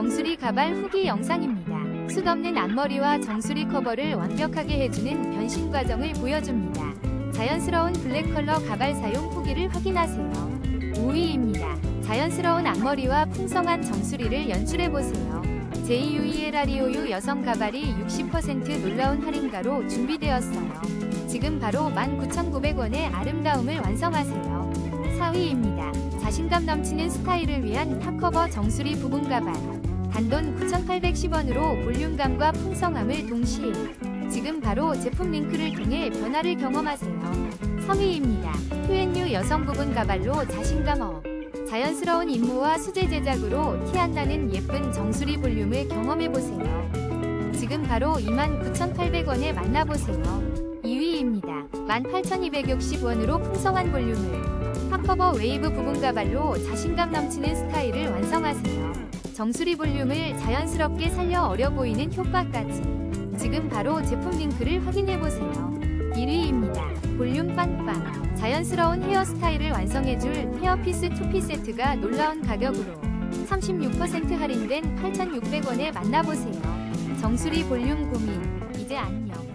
정수리 가발 후기 영상입니다. 숱 없는 앞머리와 정수리 커버를 완벽하게 해주는 변신 과정을 보여줍니다. 자연스러운 블랙 컬러 가발 사용 후기를 확인하세요. 5위입니다. 자연스러운 앞머리와 풍성한 정수리를 연출해보세요. JUELREOU 여성 가발이 60% 놀라운 할인가로 준비되었어요. 지금 바로 19,900원의 아름다움을 완성하세요. 4위입니다. 자신감 넘치는 스타일을 위한 탑커버 정수리 부분 가발. 단돈 9,810원으로 볼륨감과 풍성함을 동시에 지금 바로 제품 링크를 통해 변화를 경험하세요. 3위입니다. 휴앤유 여성 부분 가발로 자신감 업. 자연스러운 임무와 수제 제작으로 티 안 나는 예쁜 정수리 볼륨을 경험해보세요. 지금 바로 29,800원에 만나보세요. 2위입니다. 18,260원으로 풍성한 볼륨을 탑커버 웨이브 부분 가발로 자신감 넘치는 스타일을 완성하세요. 정수리 볼륨을 자연스럽게 살려 어려 보이는 효과까지. 지금 바로 제품 링크를 확인해보세요. 1위입니다. 볼륨 빵빵. 자연스러운 헤어스타일을 완성해줄 헤어피스 투피 세트가 놀라운 가격으로 36% 할인된 8,600원에 만나보세요. 정수리 볼륨 고민. 이제 안녕.